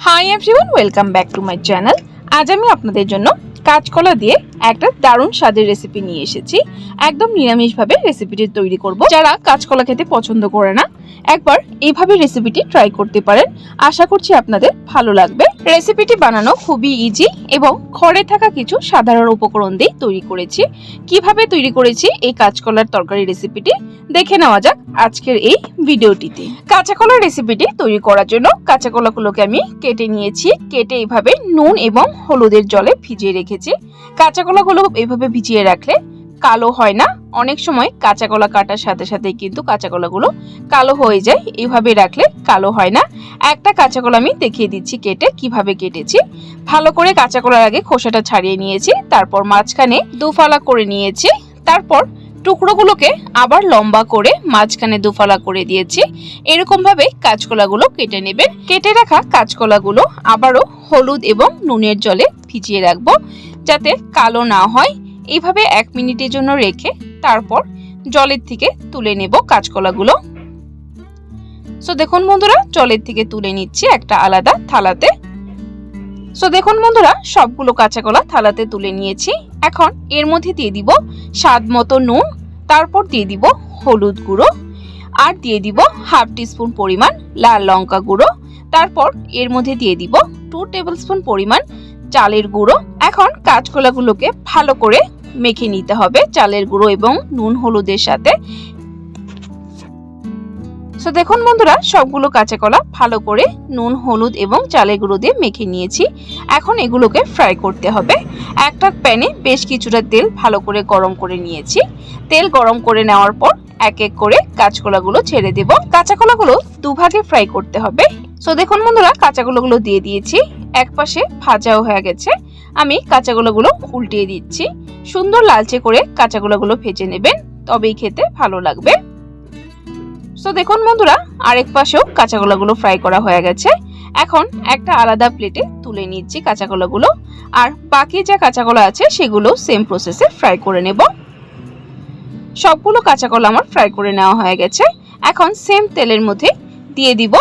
Hi everyone welcome back to my channel আজ আমি আপনাদের জন্য কাঁচকলা দিয়ে একটা দারুণ স্বাদের রেসিপি নিয়ে এসেছি। একদম নিরামিষভাবে রেসিপিটি তৈরি করব। যারা কাঁচকলা খেতে পছন্দ করে না, একবার এইভাবে রেসিপিটি ট্রাই করতে পারেন। আশা করছি আপনাদের ভালো লাগবে। রেসিপিটি বানানো খুবই ইজি এবং ঘরে থাকা কিছু সাধারণ উপকরণ দিয়ে তৈরি করেছি। কীভাবে তৈরি করেছি এই কাঁচকলার তরকারি রেসিপিটি দেখে নেওয়া যাক আজকের এই ভিডিওটিতে কাঁচা কলার রেসিপিটি তৈরি করার জন্য কাঁচা কলাগুলোকে আমি কেটে নিয়েছি। কেটে এইভাবে নুন এবং হলুদের জলে ভিজিয়ে রেখেছি। কাঁচা কলাগুলো এভাবে ভিজিয়ে রাখলে কালো হয় না। অনেক সময় কাঁচা কলা কাটার সাথে সাথে কিন্তু কাঁচা কলাগুলো কালো হয়ে যায়। এইভাবে রাখলে কালো হয় না। একটা কাঁচা কলা আমি দেখিয়ে দিচ্ছি কেটে কীভাবে কেটেছি। ভালো করে কাঁচা কলার আগে খোসাটা ছাড়িয়ে নিয়েছি, তারপর মাঝখানে দুফালা করে নিয়েছি, তারপর টুকরোগুলোকে আবার লম্বা করে মাঝখানে দুফালা করে দিয়েছি। এরকম ভাবে কাঁচকলাগুলো কেটে নেবেন। কেটে রাখা কাঁচকলাগুলো আবারও হলুদ এবং নুনের জলে ভিজিয়ে রাখব। যাতে কালো না হয় এইভাবে এক মিনিটের জন্য রেখে তারপর জলের থেকে তুলে নেব কাঁচকলাগুলো। সো দেখুন বন্ধুরা, জলের থেকে তুলে নিচ্ছি একটা আলাদা থালাতে। সো দেখুন বন্ধুরা, সবগুলো কাঁচা কলা থালাতে তুলে নিয়েছি। এখন এর মধ্যে দিয়ে দিব স্বাদ মতো নুন, তারপর দিয়ে দিব হলুদ গুঁড়ো, আর দিয়ে দিব হাফ টিস্পুন পরিমাণ লাল লঙ্কা গুঁড়ো, তারপর এর মধ্যে দিয়ে দিব টু টেবিল স্পুন পরিমাণ চালের গুঁড়ো। এখন কাঁচকলাগুলোকে ভালো করে মেখে নিতে হবে চালের গুঁড়ো এবং নুন হলুদের সাথে। সো দেখুন বন্ধুরা, সবগুলো কাঁচা কলা ভালো করে নুন, হলুদ এবং চালের গুঁড়ো দিয়ে মেখে নিয়েছি। এখন এগুলোকে ফ্রাই করতে হবে। একটা প্যানে বেশ কিছুটা তেল ভালো করে গরম করে নিয়েছি। তেল গরম করে নেওয়ার পর এক এক করে কাঁচকলাগুলো ছেড়ে দেব। কাঁচাকলাগুলো দুভাগে ফ্রাই করতে হবে। সো দেখুন বন্ধুরা, কাঁচাকলাগুলো দিয়ে দিয়েছি। এক পাশে ভাজাও হয়ে গেছে। আমি কাঁচাকলাগুলো উল্টিয়ে দিচ্ছি। সুন্দর লালচে করে কাঁচাকলাগুলো ভেজে নেবেন, তবেই খেতে ভালো লাগবে। সো দেখুন বন্ধুরা, আরেক পাশেও কাঁচাকলাগুলো ফ্রাই করা হয়ে গেছে। এখন একটা আলাদা প্লেটে তুলে নিচ্ছি কাঁচাকলাগুলো আর বাকি যা কাঁচাকলা আছে, সেগুলো সেম প্রসেসে ফ্রাই করে নেব। সবগুলো কাঁচাকলা আমার ফ্রাই করে নেওয়া হয়ে গেছে। এখন সেম তেলের মধ্যে দিয়ে দিব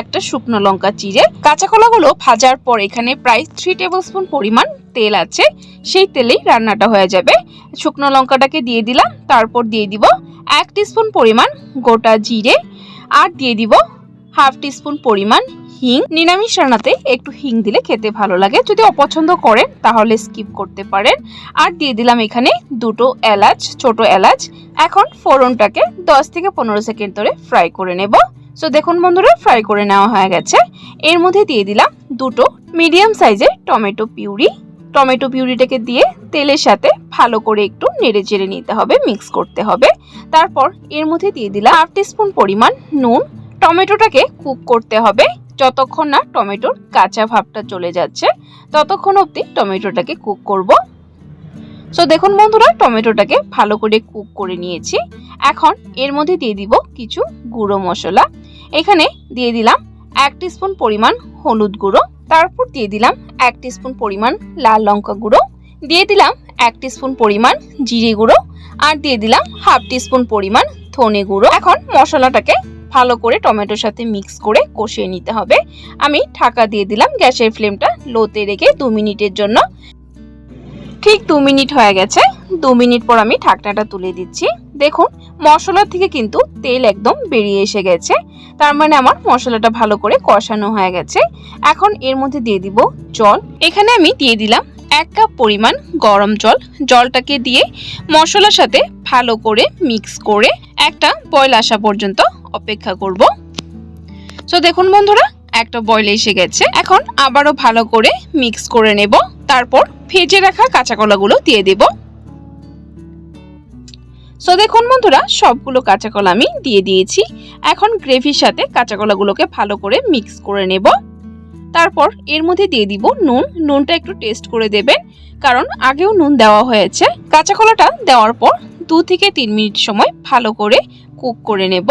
একটা শুকনো লঙ্কা চিড়ে। কাঁচা কলাগুলো ভাজার পর এখানে প্রায় থ্রি টেবিল স্পুন পরিমাণ তেল আছে। সেই তেলেই রান্নাটা হয়ে যাবে। শুকনো লঙ্কাটাকে দিয়ে দিলাম, তারপর দিয়ে দিব এক টিস্পুন পরিমাণ গোটা জিরে আর দিয়ে দিব হাফ টিস্পুন পরিমাণ হিং। নিরামিষ রান্নাতে একটু হিং দিলে খেতে ভালো লাগে। যদি অপছন্দ করেন তাহলে স্কিপ করতে পারেন। আর দিয়ে দিলাম এখানে দুটো এলাচ, ছোট এলাচ। এখন ফোড়নটাকে দশ থেকে পনেরো সেকেন্ড ধরে ফ্রাই করে নেব। সো দেখুন বন্ধুরা ফ্রাই করে নেওয়া হয়ে গেছে। এর মধ্যে দিয়ে দিলাম দুটো মিডিয়াম সাইজের টমেটো পিউরি টমেটো পিউরিটাকে দিয়ে তেলের সাথে ভালো করে একটু নেড়ে চেড়ে নিতে হবে মিক্স করতে হবে। তারপর এর মধ্যে দিয়ে দিলাম হাফ টিস্পুন পরিমাণ নুন। টমেটোটাকে কুক করতে হবে, যতক্ষণ না টমেটোর কাঁচা ভাবটা চলে যাচ্ছে, ততক্ষণ অবধি টমেটোটাকে কুক করব। সো দেখুন বন্ধুরা টমেটোটাকে ভালো করে কুক করে নিয়েছি। এখন এর মধ্যে দিয়ে দিব কিছু গুঁড়ো মশলা। এখানে দিয়ে দিলাম এক স্পুন পরিমাণ হলুদ গুঁড়ো, তারপর দিয়ে দিলাম এক স্পুন পরিমাণ লাল লঙ্কা গুঁড়ো, দিয়ে দিলাম এক স্পুন পরিমাণ জিরে গুঁড়ো, আর দিয়ে দিলাম হাফ স্পুন পরিমাণ ধনে গুঁড়ো। এখন মশলাটাকে ভালো করে টমেটোর সাথে মিক্স করে কষিয়ে নিতে হবে। আমি ঢাকা দিয়ে দিলাম গ্যাসের ফ্লেমটা লোতে রেখে দু মিনিটের জন্য। ঠিক দু মিনিট হয়ে গেছে। দু মিনিট পর আমি ঢাকনাটা তুলে দিচ্ছি। দেখুন মশলা থেকে কিন্তু তেল একদম বেরিয়ে এসে গেছে। তার মানে আমার মশলাটা ভালো করে কষানো হয়ে গেছে। এখন এর মধ্যে দিয়ে দিব জল। এখানে আমি দিয়ে দিলাম এক কাপ পরিমাণ গরম জল। জলটাকে দিয়ে মশলার সাথে ভালো করে মিক্স করে একটা বয়ল আসা পর্যন্ত অপেক্ষা করব। সো দেখুন বন্ধুরা, একটা বয়ল এসে গেছে। এখন আবারও ভালো করে মিক্স করে নেব। তারপর ভেজে রাখা কাঁচা কলাগুলো দিয়ে দেব। সো দেখুন বন্ধুরা, সবগুলো কাঁচা কলা আমি দিয়ে দিয়েছি। এখন গ্রেভির সাথে কাঁচা কলাগুলোকে ভালো করে মিক্স করে নেব। তারপর এর মধ্যে দিয়ে দিব নুন। নুনটা একটু টেস্ট করে দেবেন, কারণ আগেও নুন দেওয়া হয়েছে। কাঁচা কলাটা দেওয়ার পর দু থেকে তিন মিনিট সময় ভালো করে কুক করে নেব।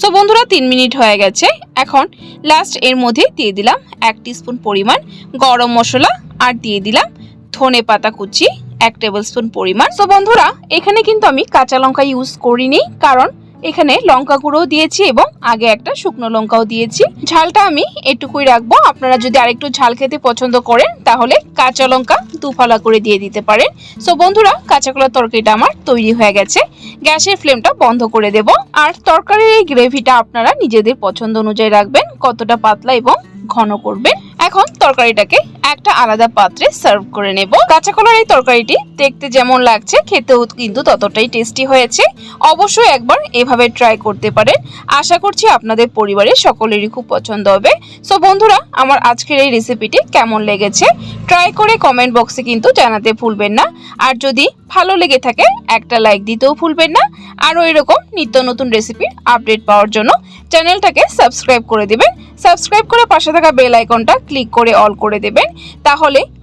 সো বন্ধুরা, তিন মিনিট হয়ে গেছে। এখন লাস্ট এর মধ্যে দিয়ে দিলাম এক স্পুন পরিমাণ গরম মশলা। আর দিয়ে দিলাম ধনে পাতা কুচি। এক টেবিল স্পুন পরিমাণ। সো বন্ধুরা, এখানে কিন্তু আমি কাঁচা লঙ্কা ইউজ করিনি, কারণ এখানে লঙ্কা গুঁড়ো দিয়েছি এবং আগে একটা শুকনো লঙ্কাও দিয়েছি। ঝালটা আমি এটুকুই রাখব। আপনারা যদি আরেকটু ঝাল খেতে পছন্দ করেন, তাহলে কাঁচা লঙ্কা দুফালা করে দিয়ে দিতে পারেন। সো বন্ধুরা, কাঁচা কলার তরকারিটা আমার তৈরি হয়ে গেছে। গ্যাসের ফ্লেমটা বন্ধ করে দেব। আর তরকারির এই গ্রেভিটা আপনারা নিজেদের পছন্দ অনুযায়ী রাখবেন, কতটা পাতলা এবং ঘন করবেন। এখন তরকারিটাকে একটা আলাদা পাত্রে সার্ভ করে নেব। কাঁচা কলার এই তরকারিটি দেখতে যেমন লাগছে, খেতেও কিন্তু ততটাই টেস্টি হয়েছে। অবশ্যই একবার এভাবে ট্রাই করতে পারেন। আশা করছি আপনাদের পরিবারের সকলেরই খুব পছন্দ হবে। সো বন্ধুরা, আমার আজকের এই রেসিপিটি কেমন লেগেছে? ট্রাই করে কমেন্ট বক্সে কিন্তু জানাতে ভুলবেন না। আর যদি ভালো লেগে থাকে, একটা লাইক দিতেও ভুলবেন না। আরও এরকম নিত্য নতুন রেসিপির আপডেট পাওয়ার জন্য চ্যানেলটাকে সাবস্ক্রাইব করে দেবেন। সাবস্ক্রাইব করে পাশে থাকা বেল আইকনটা ক্লিক করে অল করে দেবেন। তাহলে